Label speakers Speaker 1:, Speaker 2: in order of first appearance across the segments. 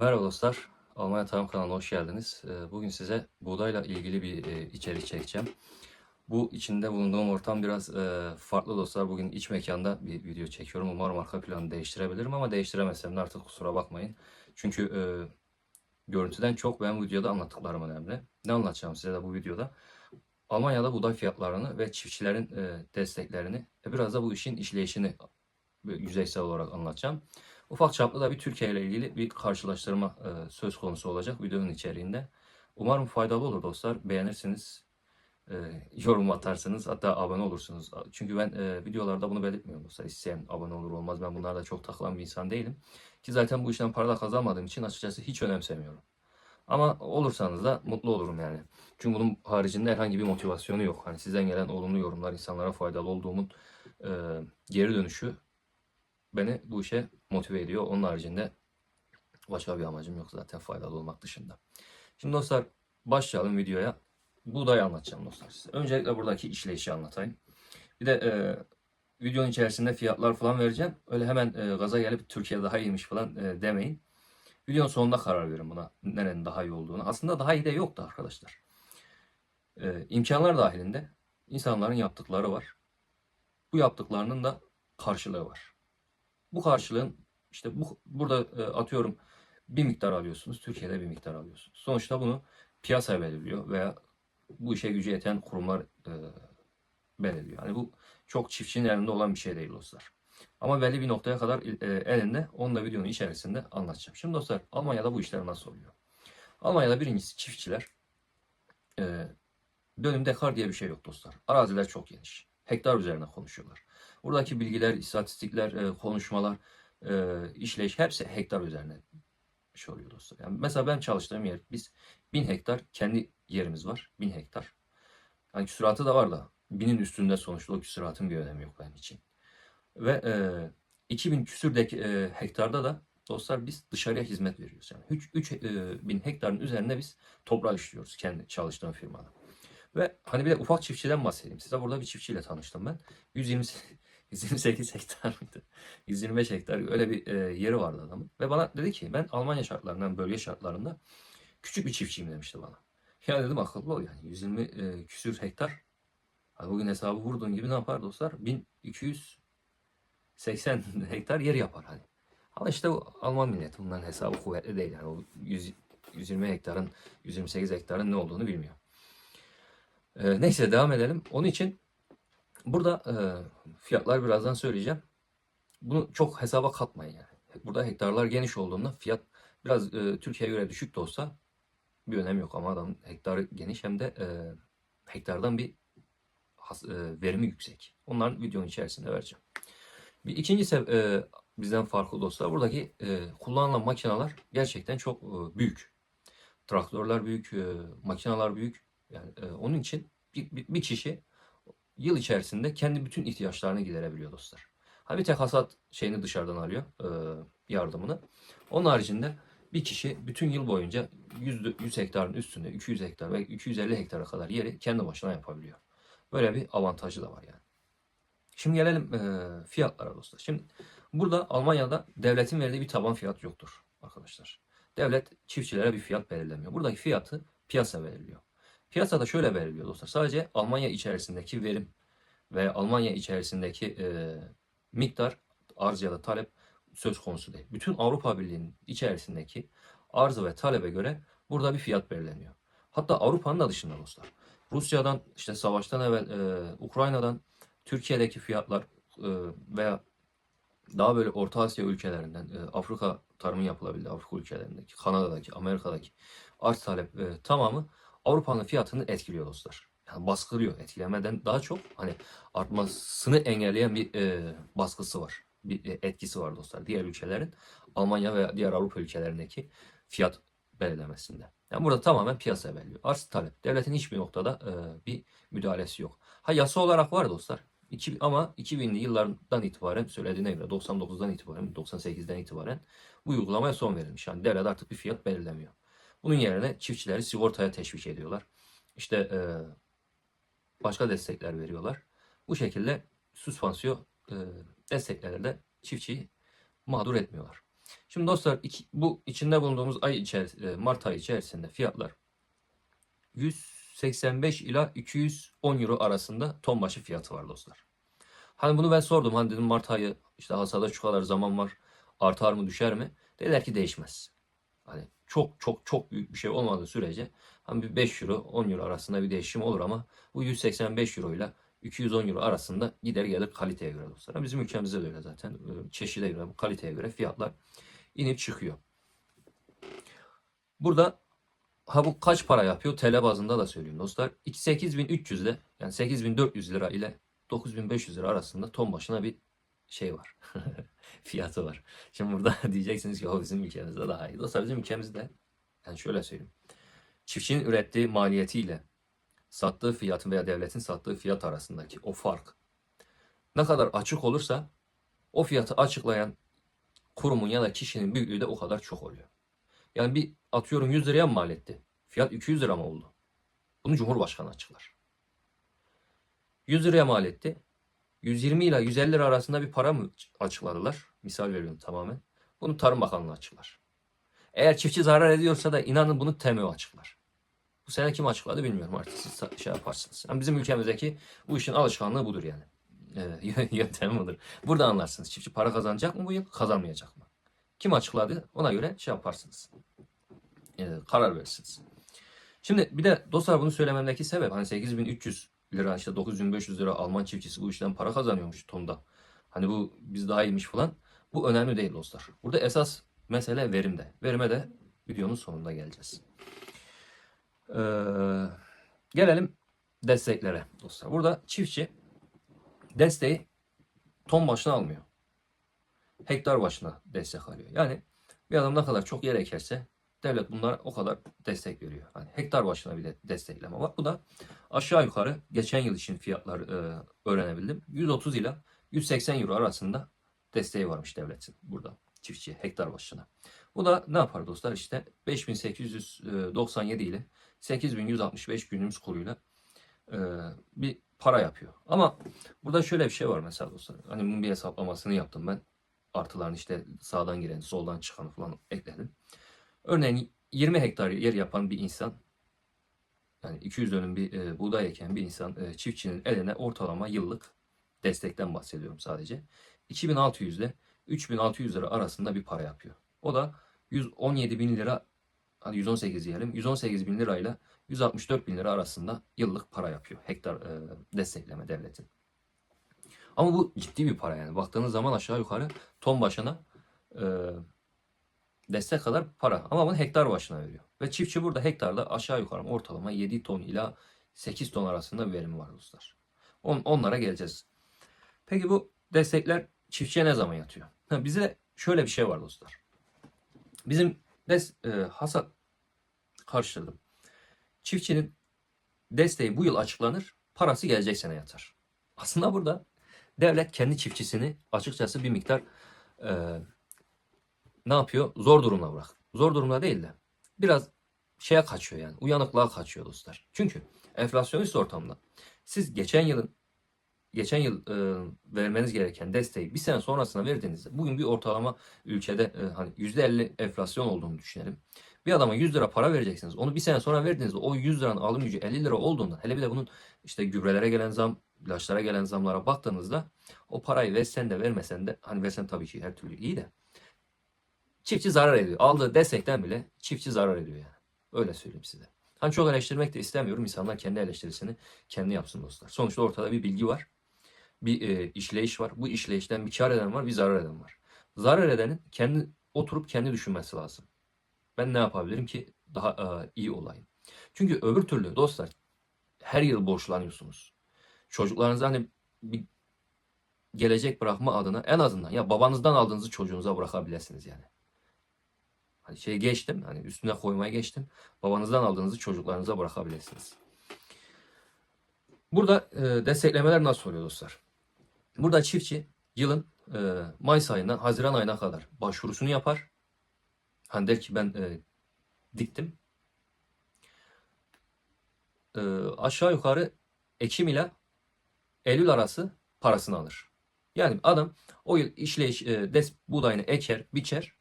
Speaker 1: Merhaba dostlar, Almanya Tarım kanalına hoş geldiniz. Ee, Bugün size buğdayla ilgili bir e, içerik çekeceğim. Bu içinde bulunduğum ortam biraz e, farklı dostlar. Bugün iç mekanda bir video çekiyorum. Umarım arka planı değiştirebilirim ama değiştiremezsem de artık kusura bakmayın. Çünkü e, görüntüden çok ben bu videoda anlattıklarım önemli. Ne anlatacağım size de bu videoda? Almanya'da buğday fiyatlarını ve çiftçilerin desteklerini ve biraz da bu işin işleyişini yüzeysel olarak anlatacağım. Ufak çaplı da bir Türkiye ile ilgili bir karşılaştırma e, söz konusu olacak videonun içeriğinde. Umarım faydalı olur dostlar. Beğenirsiniz, e, yorum atarsınız, hatta abone olursunuz. Çünkü ben e, videolarda bunu belirtmiyorum dostlar. İsteyen abone olur olmaz. Ben bunlarda çok takılan bir insan değilim. Ki zaten bu işten para kazanmadığım için açıkçası hiç önemsemiyorum. Ama olursanız da mutlu olurum yani. Çünkü bunun haricinde herhangi bir motivasyonu yok. Hani sizden gelen olumlu yorumlar, insanlara faydalı olduğumun e, geri dönüşü beni bu işe motive ediyor. Onun haricinde başka bir amacım yok zaten faydalı olmak dışında. Şimdi dostlar başlayalım videoya. Buğdayı anlatacağım dostlar size. Öncelikle buradaki işleyişi anlatayım. Bir de e, videonun içerisinde fiyatlar falan vereceğim. Öyle hemen e, gaza gelip Türkiye daha iyiymiş falan e, demeyin. Videonun sonunda karar verin buna. Nerenin daha iyi olduğunu. Aslında daha iyi de yoktu arkadaşlar. E, imkanlar dahilinde insanların yaptıkları var. Bu yaptıklarının da karşılığı var. Bu karşılığın işte bu burada e, atıyorum bir miktar alıyorsunuz. Türkiye'de bir miktar alıyorsunuz. Sonuçta bunu piyasa belirliyor veya bu işe gücü yeten kurumlar e, belirliyor. Yani bu çok çiftçinin elinde olan bir şey değil dostlar. Ama belli bir noktaya kadar e, elinde. Onu da videonun içerisinde anlatacağım. Şimdi dostlar Almanya'da bu işler nasıl oluyor? Almanya'da birincisi çiftçiler e, dönüm dekar diye bir şey yok dostlar. Araziler çok geniş. Hektar üzerine konuşuyorlar. Buradaki bilgiler, istatistikler, e, konuşmalar, e, işleyiş hepsi hektar üzerine bir şey oluyor dostlar. Yani mesela ben çalıştığım yer biz 1000 hektar kendi yerimiz var. 1000 hektar. Yani küsuratı da var da binin üstünde sonuçta o küsuratın bir önemi yok benim için. Ve e, 2000 küsürdeki e, hektarda da dostlar biz dışarıya hizmet veriyoruz. Yani 3, 3 e, bin hektarın üzerine biz toprağı işliyoruz kendi çalıştığım firmada. Ve hani bir de ufak çiftçiden bahsedeyim size. Burada bir çiftçiyle tanıştım ben. 120 128 hektar mıydı? 125 hektar öyle bir e, yeri vardı adamın. Ve bana dedi ki ben Almanya şartlarından, bölge şartlarında küçük bir çiftçiyim demişti bana. Ya dedim akıllı ol yani 120 e, küsür hektar. Hani bugün hesabı vurduğun gibi ne yapar dostlar? 1280 hektar yer yapar hani. Ama işte Alman milleti bunların hesabı kuvvetli değil yani. O 100, 120 hektarın 128 hektarın ne olduğunu bilmiyor. E, neyse devam edelim. Onun için Burada e, fiyatlar birazdan söyleyeceğim. Bunu çok hesaba katmayın yani. Burada hektarlar geniş olduğunda fiyat biraz e, Türkiye'ye göre düşük de olsa bir önemi yok ama adam hektarı geniş hem de e, hektardan bir has, e, verimi yüksek. Onların videonun içerisinde vereceğim. Bir ikinci e, bizden farklı dostlar buradaki e, kullanılan makineler gerçekten çok e, büyük. Traktörler büyük, e, makineler büyük. Yani e, onun için bir, bir, bir kişi yıl içerisinde kendi bütün ihtiyaçlarını giderebiliyor dostlar. Ha bir tek hasat şeyini dışarıdan alıyor e, yardımını. Onun haricinde bir kişi bütün yıl boyunca 100, 100 hektarın üstünde 200 hektar ve 250 hektara kadar yeri kendi başına yapabiliyor. Böyle bir avantajı da var yani. Şimdi gelelim e, fiyatlara dostlar. Şimdi burada Almanya'da devletin verdiği bir taban fiyat yoktur arkadaşlar. Devlet çiftçilere bir fiyat belirlemiyor. Buradaki fiyatı piyasa belirliyor. Piyasada şöyle belirliyor dostlar. Sadece Almanya içerisindeki verim ve Almanya içerisindeki e, miktar arz ya da talep söz konusu değil. Bütün Avrupa Birliği'nin içerisindeki arzı ve talebe göre burada bir fiyat belirleniyor. Hatta Avrupa'nın da dışında dostlar. Rusya'dan işte savaştan evvel e, Ukrayna'dan Türkiye'deki fiyatlar e, veya daha böyle Orta Asya ülkelerinden, e, Afrika tarımı yapılabildi Afrika ülkelerindeki, Kanada'daki, Amerika'daki arz talep e, tamamı Avrupa'nın fiyatını etkiliyor dostlar. Yani baskılıyor. Etkilemeden daha çok hani artmasını engelleyen bir e, baskısı var. Bir e, etkisi var dostlar. Diğer ülkelerin Almanya ve diğer Avrupa ülkelerindeki fiyat belirlemesinde. Yani burada tamamen piyasa belirliyor. Arz talep. Devletin hiçbir noktada e, bir müdahalesi yok. Ha yasa olarak var dostlar. İki, ama 2000'li yıllardan itibaren söylediğine göre 99'dan itibaren 98'den itibaren bu uygulamaya son verilmiş. Yani devlet artık bir fiyat belirlemiyor. Bunun yerine çiftçileri sigortaya teşvik ediyorlar. İşte e, başka destekler veriyorlar. Bu şekilde süspansiyon e, desteklerle de çiftçiyi mağdur etmiyorlar. Şimdi dostlar iki- bu içinde bulunduğumuz ay içerisinde, Mart ayı içerisinde fiyatlar 185 ila 210 euro arasında ton başı fiyatı var dostlar. Hani bunu ben sordum. Hani dedim Mart ayı işte hasada şu kadar zaman var. Artar mı düşer mi? Dediler ki değişmez. Hani çok çok çok büyük bir şey olmadığı sürece hani bir 5 euro 10 euro arasında bir değişim olur ama bu 185 euro ile 210 euro arasında gider gelir kaliteye göre dostlar. Bizim ülkemizde de öyle zaten. Ee, Çeşide göre, kaliteye göre fiyatlar inip çıkıyor. Burada ha bu kaç para yapıyor? TL bazında da söyleyeyim dostlar. 8300 ile yani 8400 lira ile 9500 lira arasında ton başına bir şey var. Fiyatı var. Şimdi burada diyeceksiniz ki o bizim ülkemizde daha iyi. Dostlar bizim ülkemizde yani şöyle söyleyeyim. Çiftçinin ürettiği maliyetiyle sattığı fiyatın veya devletin sattığı fiyat arasındaki o fark ne kadar açık olursa o fiyatı açıklayan kurumun ya da kişinin büyüklüğü de o kadar çok oluyor. Yani bir atıyorum 100 liraya mı mal etti? Fiyat 200 lira mı oldu? Bunu Cumhurbaşkanı açıklar. 100 liraya mal etti. 120 ile 150 lira arasında bir para mı açıkladılar? Misal veriyorum tamamen. Bunu Tarım Bakanlığı açıklar. Eğer çiftçi zarar ediyorsa da inanın bunu TMO açıklar. Bu sene kim açıkladı bilmiyorum artık siz şey yaparsınız. Yani bizim ülkemizdeki bu işin alışkanlığı budur yani. Evet, yöntemi budur. Burada anlarsınız. Çiftçi para kazanacak mı bu yıl, kazanmayacak mı? Kim açıkladı? Ona göre şey yaparsınız. Ee, karar verirsiniz. Şimdi bir de dostlar bunu söylememdeki sebep hani 8300 lira işte 9500 lira Alman çiftçisi bu işten para kazanıyormuş tonda. Hani bu biz daha iyiymiş falan. Bu önemli değil dostlar. Burada esas mesele verimde. Verime de videonun sonunda geleceğiz. Ee, gelelim desteklere dostlar. Burada çiftçi desteği ton başına almıyor. Hektar başına destek alıyor. Yani bir adam ne kadar çok yer ekerse devlet bunlara o kadar destek veriyor. Yani hektar başına bir de destekleme var. Bu da aşağı yukarı geçen yıl için fiyatlar e, öğrenebildim. 130 ile 180 euro arasında desteği varmış devletin burada çiftçiye hektar başına. Bu da ne yapar dostlar? İşte 5897 ile 8165 günümüz kuruyla e, bir para yapıyor. Ama burada şöyle bir şey var mesela dostlar. Hani bunun bir hesaplamasını yaptım ben. Artılarını işte sağdan giren, soldan çıkanı falan ekledim. Örneğin 20 hektar yer yapan bir insan yani 200 dönüm bir e, buğday eken bir insan e, çiftçinin eline ortalama yıllık destekten bahsediyorum sadece. 2600 ile 3600 lira arasında bir para yapıyor. O da 117 bin lira hadi 118 diyelim 118 bin lirayla 164 bin lira arasında yıllık para yapıyor hektar e, destekleme devletin. Ama bu ciddi bir para yani. Baktığınız zaman aşağı yukarı ton başına e, destek kadar para. Ama bunu hektar başına veriyor. Ve çiftçi burada hektarda aşağı yukarı ortalama 7 ton ila 8 ton arasında verim var dostlar. On, onlara geleceğiz. Peki bu destekler çiftçiye ne zaman yatıyor? Ha, bize şöyle bir şey var dostlar. Bizim des, e, hasat karıştırdım. Çiftçinin desteği bu yıl açıklanır, parası gelecek sene yatar. Aslında burada devlet kendi çiftçisini açıkçası bir miktar e, ne yapıyor? Zor durumda bırak. Zor durumda değil de biraz şeye kaçıyor yani. Uyanıklığa kaçıyor dostlar. Çünkü enflasyonist ortamda siz geçen yılın geçen yıl e, vermeniz gereken desteği bir sene sonrasına verdiğinizde bugün bir ortalama ülkede e, hani %50 enflasyon olduğunu düşünelim. Bir adama 100 lira para vereceksiniz. Onu bir sene sonra verdiğinizde o 100 liranın alım gücü 50 lira olduğunda hele bir de bunun işte gübrelere gelen zam, ilaçlara gelen zamlara baktığınızda o parayı versen de vermesen de hani versen tabii ki her türlü iyi de çiftçi zarar ediyor. Aldığı destekten bile çiftçi zarar ediyor yani. Öyle söyleyeyim size. Hani çok eleştirmek de istemiyorum. İnsanlar kendi eleştirisini kendi yapsın dostlar. Sonuçta ortada bir bilgi var. Bir e, işleyiş var. Bu işleyişten bir kar eden var, bir zarar eden var. Zarar edenin kendi oturup kendi düşünmesi lazım. Ben ne yapabilirim ki daha e, iyi olayım. Çünkü öbür türlü dostlar her yıl borçlanıyorsunuz. Çocuklarınıza hani bir gelecek bırakma adına en azından ya babanızdan aldığınızı çocuğunuza bırakabilirsiniz yani. Hani şey geçtim hani üstüne koymaya geçtim. Babanızdan aldığınızı çocuklarınıza bırakabilirsiniz. Burada e, desteklemeler nasıl oluyor dostlar? Burada çiftçi yılın e, Mayıs ayından Haziran ayına kadar başvurusunu yapar. Hani der ki ben e, diktim. E, aşağı yukarı Ekim ile Eylül arası parasını alır. Yani adam o yıl işleyiş e, des buğdayını eker, biçer.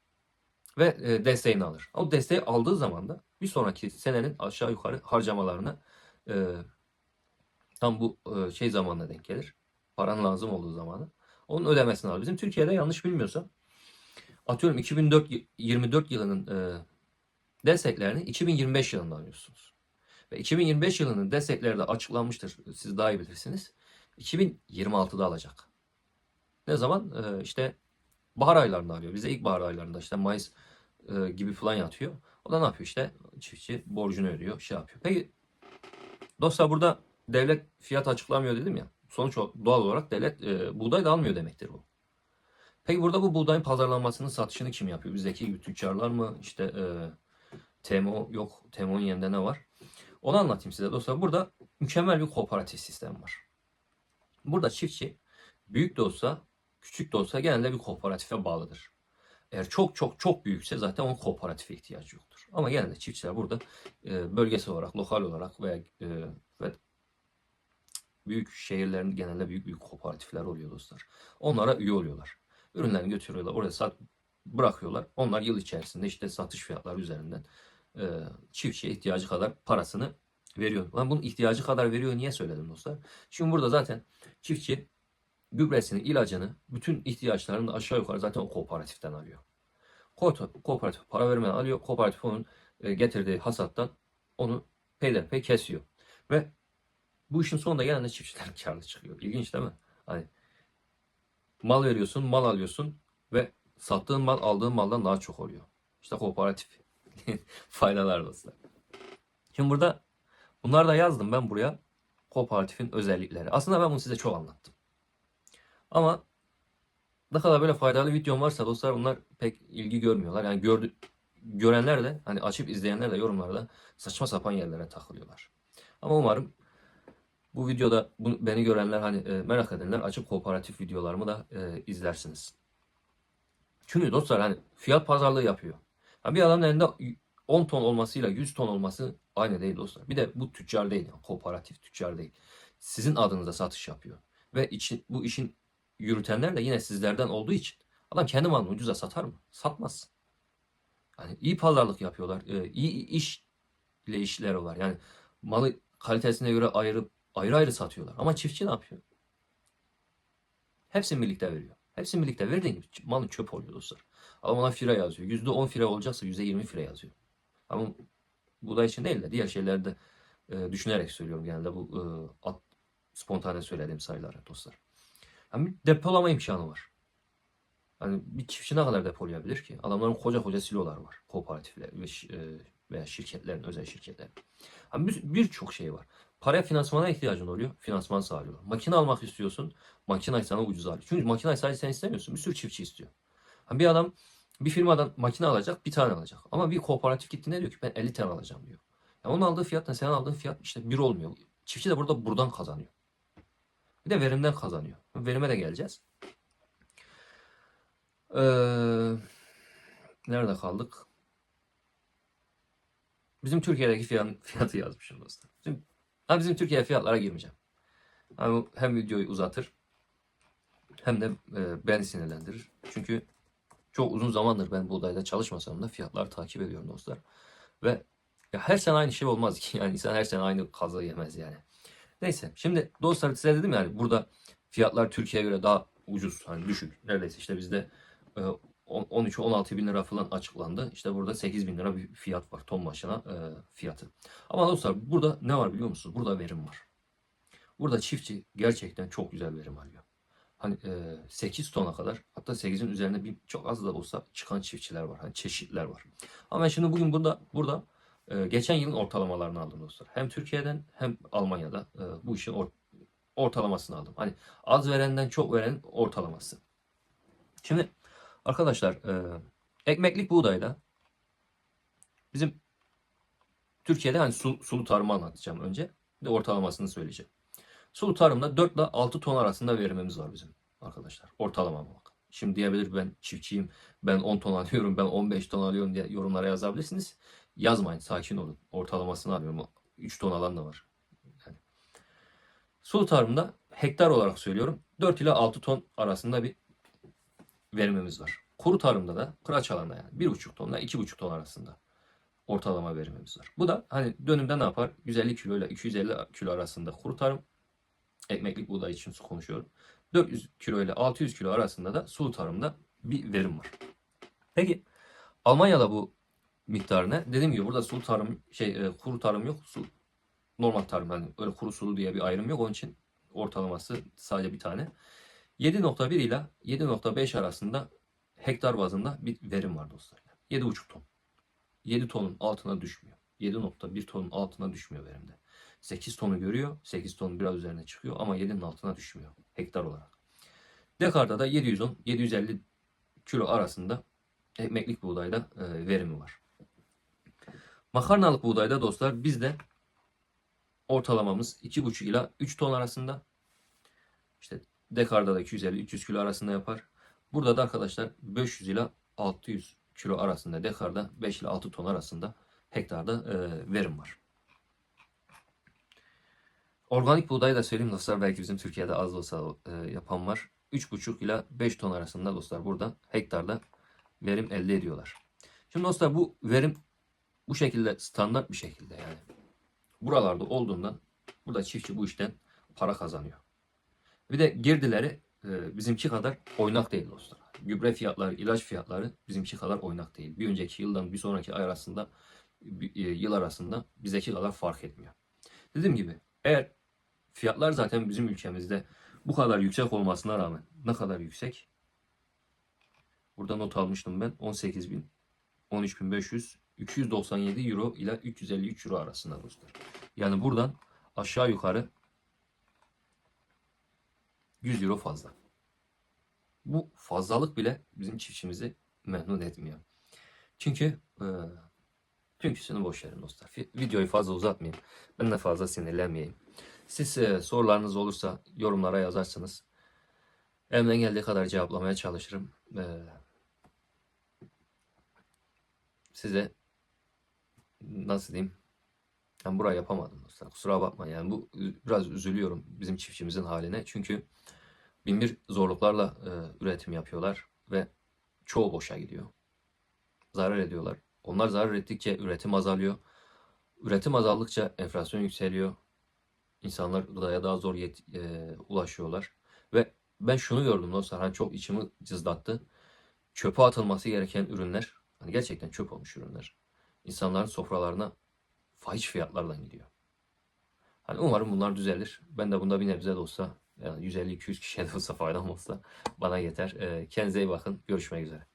Speaker 1: Ve e, desteğini alır. O desteği aldığı zaman da bir sonraki senenin aşağı yukarı harcamalarına e, tam bu e, şey zamanına denk gelir. Paran lazım olduğu zamanı. Onun ödemesini alır. Bizim Türkiye'de yanlış bilmiyorsam atıyorum 2024 yılının e, desteklerini 2025 yılında alıyorsunuz. Ve 2025 yılının destekleri de açıklanmıştır. Siz daha iyi bilirsiniz. 2026'da alacak. Ne zaman? Ee, işte bahar aylarında alıyor. Bize ilk bahar aylarında işte Mayıs e, gibi falan yatıyor. O da ne yapıyor işte? Çiftçi borcunu ödüyor, şey yapıyor. Peki dostlar burada devlet fiyat açıklamıyor dedim ya. Sonuç doğal olarak devlet e, buğday da almıyor demektir bu. Peki burada bu buğdayın pazarlanmasını, satışını kim yapıyor? Bizdeki gibi tüccarlar mı? İşte e, TMO yok. TMO'nun yerinde ne var? Onu anlatayım size dostlar. Burada mükemmel bir kooperatif sistem var. Burada çiftçi büyük de olsa, küçük de olsa genelde bir kooperatife bağlıdır. Eğer çok çok çok büyükse zaten onun kooperatife ihtiyacı yoktur. Ama genelde çiftçiler burada e, bölgesel olarak, lokal olarak veya e, ve büyük şehirlerin genelde büyük büyük kooperatifler oluyor dostlar. Onlara üye oluyorlar. Ürünlerini götürüyorlar, oraya sat bırakıyorlar. Onlar yıl içerisinde işte satış fiyatları üzerinden e, çiftçiye ihtiyacı kadar parasını veriyor. Ben bunun ihtiyacı kadar veriyor niye söyledim dostlar? Şimdi burada zaten çiftçi gübresini, ilacını, bütün ihtiyaçlarını da aşağı yukarı zaten o kooperatiften alıyor. Ko- Kooperatif para vermeden alıyor. Kooperatif onun e, getirdiği hasattan onu peyderpey kesiyor. Ve bu işin sonunda genelde çiftçiler karlı çıkıyor. İlginç değil mi? Hani mal veriyorsun, mal alıyorsun ve sattığın mal aldığın maldan daha çok oluyor. İşte kooperatif faydalar dostlar. Şimdi burada bunları da yazdım ben buraya. Kooperatifin özellikleri. Aslında ben bunu size çok anlattım. Ama ne kadar böyle faydalı videom varsa dostlar bunlar pek ilgi görmüyorlar. Yani gördü, görenler de hani açıp izleyenler de yorumlarda saçma sapan yerlere takılıyorlar. Ama umarım bu videoda bunu, beni görenler hani e, merak edenler açıp kooperatif videolarımı da e, izlersiniz. Çünkü dostlar hani fiyat pazarlığı yapıyor. Ha bir adamın elinde 10 ton olmasıyla 100 ton olması aynı değil dostlar. Bir de bu tüccar değil yani kooperatif tüccar değil. Sizin adınıza satış yapıyor. Ve için, bu işin yürütenler de yine sizlerden olduğu için adam kendi malını ucuza satar mı? Satmaz. Yani iyi pazarlık yapıyorlar. Ee, iyi iş ile işleri var. Yani malı kalitesine göre ayırıp ayrı ayrı satıyorlar. Ama çiftçi ne yapıyor? Hepsini birlikte veriyor. Hepsini birlikte verdiğin gibi malın çöp oluyor dostlar. Adam ona fire yazıyor. %10 fire olacaksa %20 fire yazıyor. Ama buğday için değil de diğer şeylerde e, düşünerek söylüyorum genelde bu e, spontane söylediğim sayıları dostlar. Yani bir depolama imkanı var. Hani bir çiftçi ne kadar depolayabilir ki? Adamların koca koca silolar var. Kooperatifler ve e, veya şirketlerin, özel şirketlerin. Hani bir- birçok şey var. Paraya finansmana ihtiyacın oluyor. Finansman sağlıyorlar. Makine almak istiyorsun. Makinayı sana ucuz alıyor. Çünkü makinayı sadece sen istemiyorsun. Bir sürü çiftçi istiyor. Hani bir adam bir firmadan makine alacak, bir tane alacak. Ama bir kooperatif gittiğinde diyor ki ben 50 tane alacağım diyor. Ya onun aldığı fiyatla senin aldığın fiyat işte bir olmuyor. Çiftçi de burada buradan kazanıyor. Bir de verimden kazanıyor. Verime de geleceğiz. Ee, nerede kaldık? Bizim Türkiye'deki fiyat, fiyatı yazmışım dostlar. Bizim, ha, bizim Türkiye fiyatlara girmeyeceğim. Hani hem videoyu uzatır hem de e, beni sinirlendirir. Çünkü çok uzun zamandır ben buğdayda çalışmasam da fiyatları takip ediyorum dostlar. Ve ya her sene aynı şey olmaz ki. Yani insan her sene aynı kazığı yemez yani. Neyse şimdi dostlar size dedim yani burada fiyatlar Türkiye'ye göre daha ucuz hani düşük. Neredeyse işte bizde e, 13-16 bin lira falan açıklandı. İşte burada 8 bin lira bir fiyat var ton başına e, fiyatı. Ama dostlar burada ne var biliyor musunuz? Burada verim var. Burada çiftçi gerçekten çok güzel verim alıyor. Hani e, 8 tona kadar hatta 8'in üzerine bir çok az da olsa çıkan çiftçiler var. Hani çeşitler var. Ama şimdi bugün burada burada e, geçen yılın ortalamalarını aldım dostlar. Hem Türkiye'den hem Almanya'da e, bu işin or- ortalamasını aldım. Hani az verenden çok veren ortalaması. Şimdi arkadaşlar e, ekmeklik buğdayda bizim Türkiye'de hani su, sulu tarımı anlatacağım önce. Bir de ortalamasını söyleyeceğim. Sulu tarımda 4 ile 6 ton arasında verimimiz var bizim arkadaşlar. Ortalama bak. Şimdi diyebilir ben çiftçiyim, ben 10 ton alıyorum, ben 15 ton alıyorum diye yorumlara yazabilirsiniz. Yazmayın, sakin olun. Ortalamasını alıyorum. 3 ton alan da var. Yani. Sulu tarımda hektar olarak söylüyorum 4 ile 6 ton arasında bir verimimiz var. Kuru tarımda da kıraç alanda yani 1,5 tonla 2,5 ton arasında ortalama verimimiz var. Bu da hani dönümde ne yapar? 150 kilo ile 250 kilo arasında kuru tarım ekmeklik buğday için konuşuyorum. 400 kilo ile 600 kilo arasında da sulu tarımda bir verim var. Peki Almanya'da bu miktar ne? Dediğim gibi burada sulu tarım şey e, kuru tarım yok. Su normal tarım yani öyle kuru sulu diye bir ayrım yok. Onun için ortalaması sadece bir tane. 7.1 ile 7.5 arasında hektar bazında bir verim var dostlar. 7.5 ton. 7 tonun altına düşmüyor. 7.1 tonun altına düşmüyor verimde. 8 tonu görüyor. 8 ton biraz üzerine çıkıyor ama 7'nin altına düşmüyor hektar olarak. Dekarda da 710-750 kilo arasında ekmeklik buğdayda e, verimi var. Makarnalık buğdayda dostlar bizde ortalamamız 2,5 ila 3 ton arasında. İşte dekarda da 250-300 kilo arasında yapar. Burada da arkadaşlar 500 ila 600 kilo arasında dekarda 5 ile 6 ton arasında hektarda e, verim var. Organik buğdayı da söyleyeyim dostlar belki bizim Türkiye'de az olsa e, yapan var. 3,5 ila 5 ton arasında dostlar burada hektarda verim elde ediyorlar. Şimdi dostlar bu verim bu şekilde standart bir şekilde yani buralarda olduğundan burada çiftçi bu işten para kazanıyor. Bir de girdileri e, bizimki kadar oynak değil dostlar. Gübre fiyatları, ilaç fiyatları bizimki kadar oynak değil. Bir önceki yıldan bir sonraki ay arasında e, yıl arasında bizdeki kadar fark etmiyor. Dediğim gibi eğer fiyatlar zaten bizim ülkemizde bu kadar yüksek olmasına rağmen ne kadar yüksek? Burada not almıştım ben 18.000 13.500 297 euro ile 353 euro arasında dostlar. Yani buradan aşağı yukarı 100 euro fazla. Bu fazlalık bile bizim çiftçimizi memnun etmiyor. Çünkü e, çünküsünü boş verin dostlar. Videoyu fazla uzatmayayım. Ben de fazla sinirlenmeyeyim. Siz e, sorularınız olursa yorumlara yazarsınız. Elimden geldiği kadar cevaplamaya çalışırım. E, size nasıl diyeyim? Ben burayı yapamadım dostlar. Kusura bakma yani bu biraz üzülüyorum bizim çiftçimizin haline. Çünkü binbir zorluklarla e, üretim yapıyorlar ve çoğu boşa gidiyor. Zarar ediyorlar. Onlar zarar ettikçe üretim azalıyor. Üretim azaldıkça enflasyon yükseliyor. İnsanlar gıdaya daha zor yet- e, ulaşıyorlar. Ve ben şunu gördüm dostlar. Hani çok içimi cızlattı. Çöpe atılması gereken ürünler, hani gerçekten çöp olmuş ürünler. İnsanların sofralarına fahiş fiyatlardan gidiyor. Hani umarım bunlar düzelir. Ben de bunda bir nebze de olsa yani 150-200 kişiye de olsa faydam olsa bana yeter. Ee, kendinize iyi bakın. Görüşmek üzere.